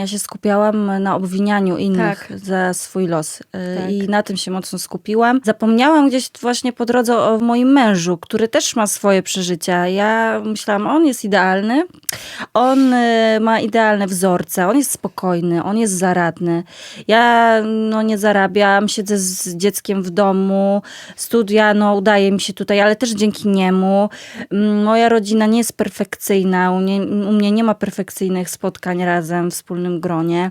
Ja się skupiałam na obwinianiu innych Tak. za swój los y, Tak. i na tym się mocno skupiłam. Zapomniałam gdzieś właśnie po drodze o moim mężu, który też ma swoje przeżycia. Ja myślałam, on jest idealny, on y, ma idealne wzorce, on jest spokojny, on jest zaradny. Ja no, nie zarabiam, siedzę z dzieckiem w domu, studia, no udaje mi się tutaj, ale też dzięki niemu. Mm, Moja rodzina nie jest perfekcyjna, u mnie, u mnie nie ma perfekcyjnych spotkań razem w gronie.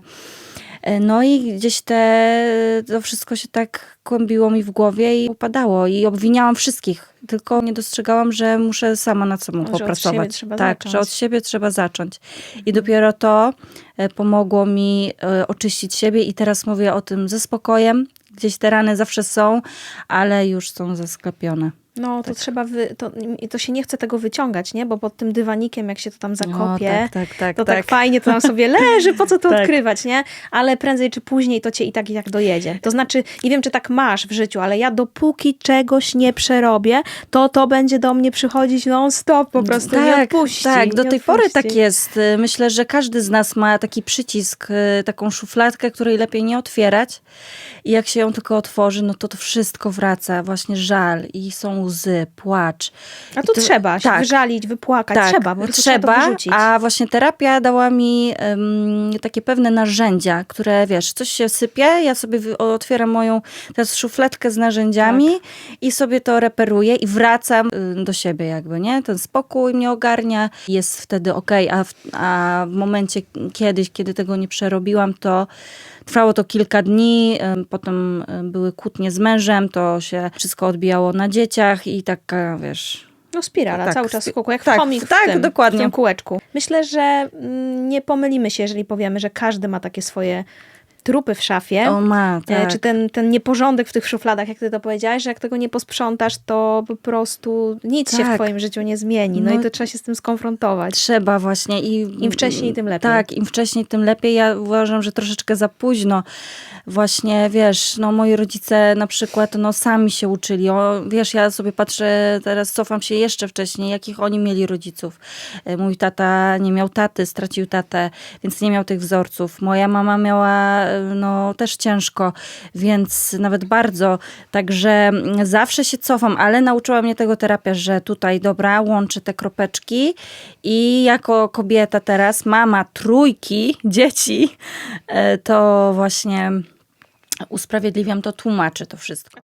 E, No i gdzieś te, to wszystko się tak kłębiło mi w głowie i upadało i obwiniałam wszystkich, tylko nie dostrzegałam, że muszę sama nad sobą Że popracować. tak, zacząć. że od siebie trzeba zacząć. I dopiero to e, pomogło mi e, oczyścić siebie i teraz mówię o tym ze spokojem. Gdzieś te rany zawsze są, ale już są zasklepione. No, to trzeba, wy, to, to się nie chce tego wyciągać, nie? Bo pod tym dywanikiem, jak się to tam zakopie, O, tak, tak, tak, to tak. tak. fajnie to tam sobie leży, po co to Tak. odkrywać, nie? Ale prędzej czy później to cię i tak, i tak dojedzie. To znaczy, nie wiem, czy tak masz w życiu, ale ja dopóki czegoś nie przerobię, to to będzie do mnie przychodzić non-stop, po prostu nie odpuści. Tak, do tej pory tak jest. Y, Myślę, że każdy z nas ma taki przycisk, y, taką szufladkę, której lepiej nie otwierać. I jak się ją tylko otworzy, no to to wszystko wraca. Właśnie żal i są łzy, płacz. A I to trzeba się tak. wyżalić, wypłakać. Tak, trzeba, bo trzeba, wyrzucić. a właśnie terapia dała mi em, takie pewne narzędzia, które wiesz, coś się sypie, ja sobie otwieram moją teraz szufladkę z narzędziami Tak. i sobie to reperuję i wracam do siebie jakby, nie? Ten spokój mnie ogarnia, jest wtedy okej, a, w, a w momencie kiedyś, kiedy tego nie przerobiłam, to Trwało to kilka dni, em, potem em, były kłótnie z mężem, to się wszystko odbijało na dzieciach i taka, wiesz, No spirala, Tak, cały czas w kółku, jak tak, chomik w tak, tym, dokładnie. w tym kółeczku. Myślę, że mm, nie pomylimy się, jeżeli powiemy, że każdy ma takie swoje trupy w szafie. o ma, E, tak. Czy ten, ten nieporządek w tych szufladach, jak ty to powiedziałaś, że jak tego nie posprzątasz, to po prostu nic się w Tak. twoim życiu nie zmieni. No, No i to trzeba się z tym skonfrontować. Trzeba właśnie. I, Im wcześniej, tym lepiej. Tak, im wcześniej, tym lepiej. Ja uważam, że troszeczkę za późno. Właśnie, wiesz, no moi rodzice na przykład, no sami się uczyli. O, wiesz, ja sobie patrzę, teraz cofam się jeszcze wcześniej, jakich oni mieli rodziców. E, Mój tata nie miał taty, stracił tatę, więc nie miał tych wzorców. Moja mama miała, no też ciężko, więc nawet bardzo. Także zawsze się cofam, ale nauczyła mnie tego terapia, że tutaj, dobra, łączę te kropeczki i jako kobieta teraz, mama trójki dzieci, e, to właśnie usprawiedliwiam to, tłumaczę to wszystko.